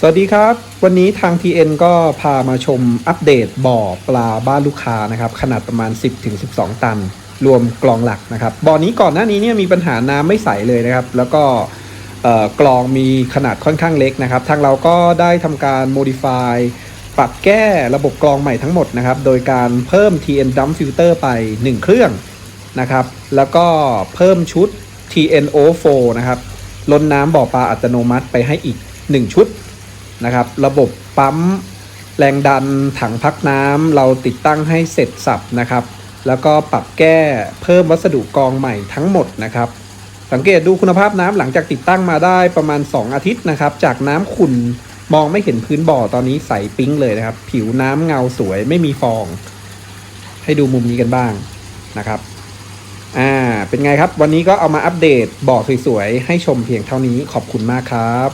สวัสดีครับ วันนี้ทาง TN ก็พามาชมอัปเดตบ่อปลาบ้านลูกค้านะครับ ขนาดประมาณ 10-12 ตัน รวมกลองหลักนะครับ บ่อนี้ก่อนหน้านี้เนี่ยมีปัญหาน้ำไม่ใสเลยนะครับ แล้วก็เอ่อกลองมีขนาดค่อนข้างเล็กนะครับ ทางเราก็ได้ทำการ modify ปรับแก้ระบบกรองใหม่ทั้งหมดนะครับ โดยการเพิ่ม TN Dump Filter ไป 1 เครื่องนะครับ แล้วก็เพิ่มชุด TN O4 นะครับ ล้นน้ำบ่อปลาอัตโนมัติไปให้อีก 1 ชุด นะครับ ระบบปั๊มแรงดันถังพักน้ำเราติดตั้งให้เสร็จสับนะครับ แล้วก็ปรับแก้เพิ่มวัสดุกองใหม่ทั้งหมดนะครับ สังเกตดูคุณภาพน้ำหลังจากติดตั้งมาได้ประมาณ 2 อาทิตย์นะครับ จากน้ำขุ่นมองไม่เห็นพื้นบ่อตอนนี้ใสปิ๊งเลยนะครับ ผิวน้ำเงาสวยไม่มีฟอง ให้ดูมุมนี้กันบ้างนะครับอ่าเป็นไงครับ วันนี้ก็เอามาอัปเดตบ่อสวยๆ ให้ชมเพียงเท่านี้ขอบคุณมากครับ